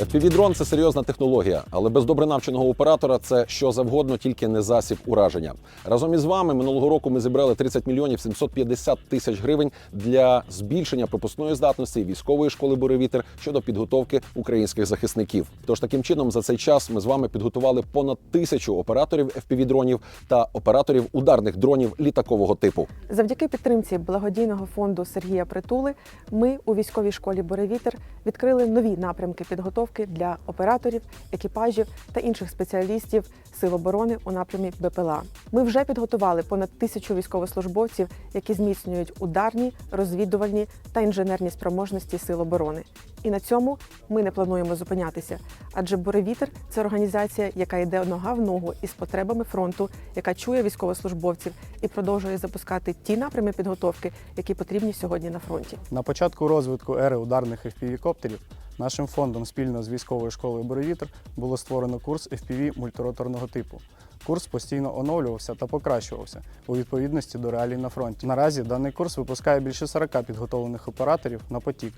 FPV-дрон – це серйозна технологія, але без добре навченого оператора це що завгодно, тільки не засіб ураження. Разом із вами минулого року ми зібрали 30 мільйонів 750 тисяч гривень для збільшення пропускної здатності військової школи Буревітер щодо підготовки українських захисників. Тож таким чином за цей час ми з вами підготували понад тисячу операторів FPV-дронів та операторів ударних дронів літакового типу. Завдяки підтримці благодійного фонду Сергія Притули ми у військовій школі Буревітер відкрили нові напрямки підготовки для операторів, екіпажів та інших спеціалістів Сил оборони у напрямі БПЛА. Ми вже підготували понад тисячу військовослужбовців, які зміцнюють ударні, розвідувальні та інженерні спроможності Сил оборони. І на цьому ми не плануємо зупинятися, адже Буревітер це організація, яка йде нога в ногу із потребами фронту, яка чує військовослужбовців і продовжує запускати ті напрями підготовки, які потрібні сьогодні на фронті. На початку розвитку ери ударних FPV-коптерів нашим фондом спільно з військовою школою Буревітер було створено курс FPV мультироторного типу. Курс постійно оновлювався та покращувався у відповідності до реалій на фронті. Наразі даний курс випускає більше 40 підготовлених операторів на потік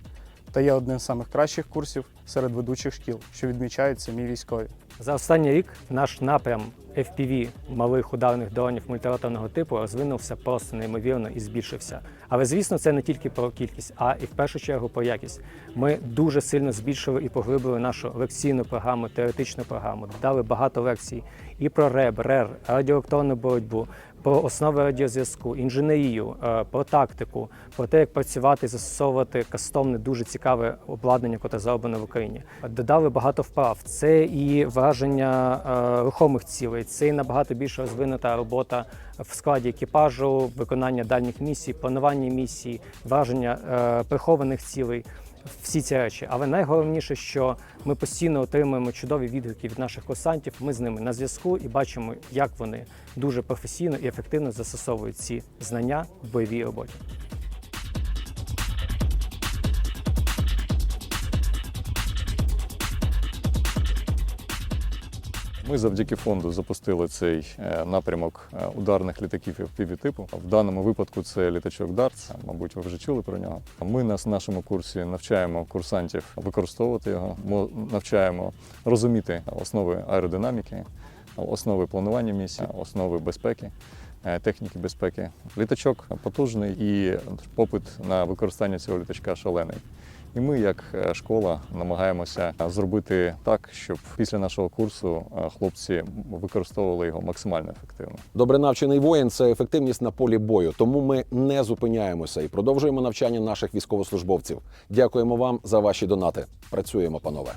та є одним з самих кращих курсів серед ведучих шкіл, що відмічають самі військові. За останній рік наш напрям FPV малих ударних дронів мультироторного типу розвинувся просто неймовірно і збільшився. Але звісно, це не тільки про кількість, а і в першу чергу про якість. Ми дуже сильно збільшили і поглибили нашу лекційну програму, теоретичну програму. Дали багато лекцій і про РЕБ, РЕР, радіоелектронну боротьбу, про основи радіозв'язку, інженерію, е, про тактику, про те, як працювати і застосовувати кастомне дуже цікаве обладнання, яке зроблено в Україні. Додали багато вправ. Це і враження е, рухомих цілей, це і набагато більш розвинута робота в складі екіпажу, виконання дальніх місій, планування місій, враження е, прихованих цілей. Всі ці речі, але найголовніше, що ми постійно отримуємо чудові відгуки від наших курсантів. Ми з ними на зв'язку і бачимо, як вони дуже професійно і ефективно застосовують ці знання в бойовій роботі. Ми завдяки фонду запустили цей е, напрямок е, ударних літаків fpv типу. В даному випадку це літачок Darts, мабуть, ви вже чули про нього. Ми на нашому курсі навчаємо курсантів використовувати його, мо- навчаємо розуміти основи аеродинаміки, основи планування місій, основи безпеки. е, Техніки безпеки. Літачок потужний і попит на використання цього літачка шалений. І ми, як е, школа, намагаємося зробити так, щоб після нашого курсу е, хлопці використовували його максимально ефективно. Добре навчений воїн це ефективність на полі бою. Тому ми не зупиняємося і продовжуємо навчання наших військовослужбовців. Дякуємо вам за ваші донати. Працюємо, панове.